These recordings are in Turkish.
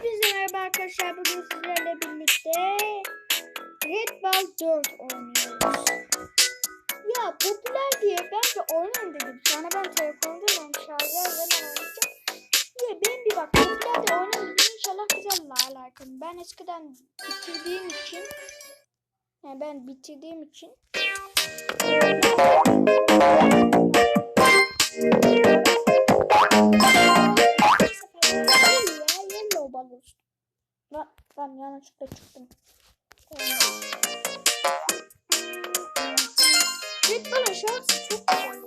Hepinize merhaba arkadaşlar. Bugün sizlerle birlikte Red Ball 4 oynuyoruz. Ya popüler diye ben de oynayayım dedim. Sonra ben telefonda ben şarjlar hemen oynayacağım. Ya ben bir bak popüler de oynayayım. İnşallah güzel alakam. Ben eskiden bitirdiğim için yani ben bitirdiğim için Lan, lan yanlışlıkla çıktım. Red Bull'un şarkısı çok güzel.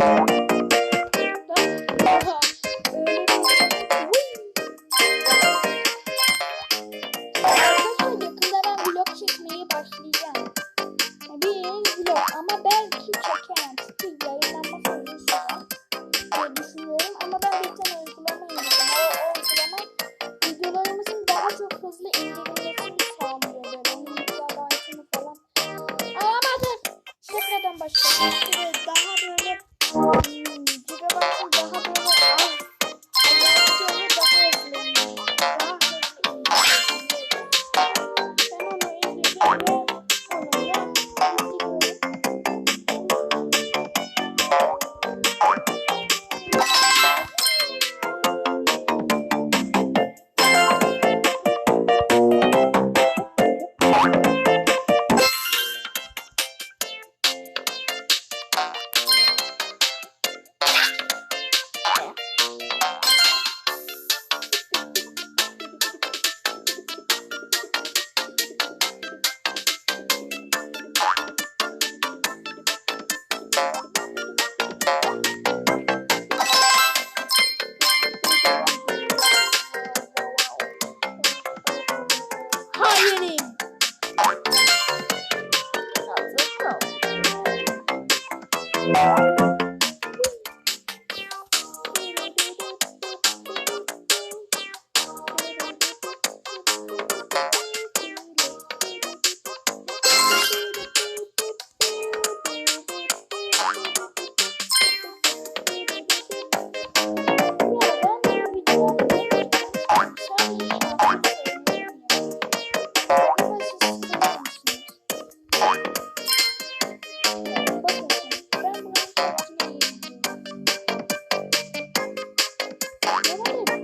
Daha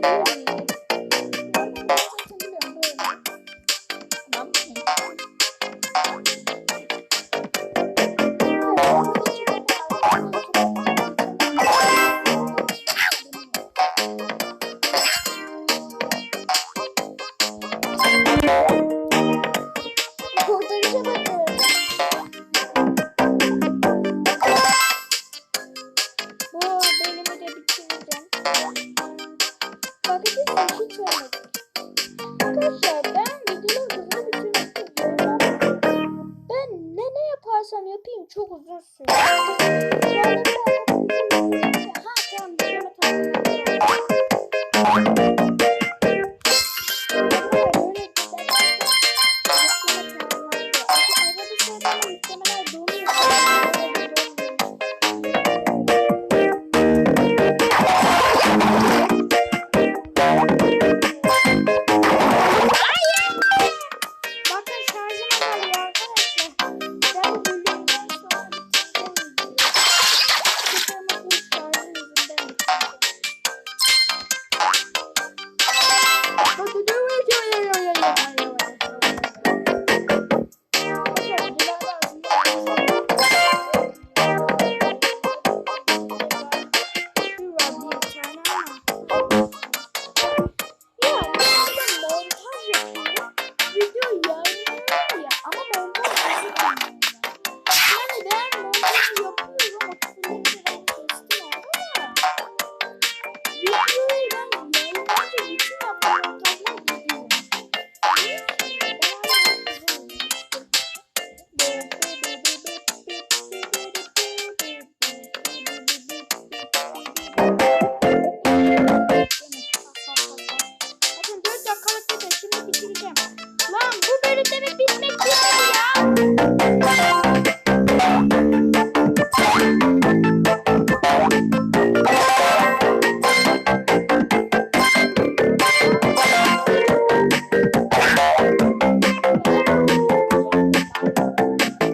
benim de bitireceğim hiç olmadı. Ben videonun hızını. Ben ne ne yaparsam yapayım çok uzun sürüyor. Fucking do it. Yeah, yeah, yeah, yeah, yeah.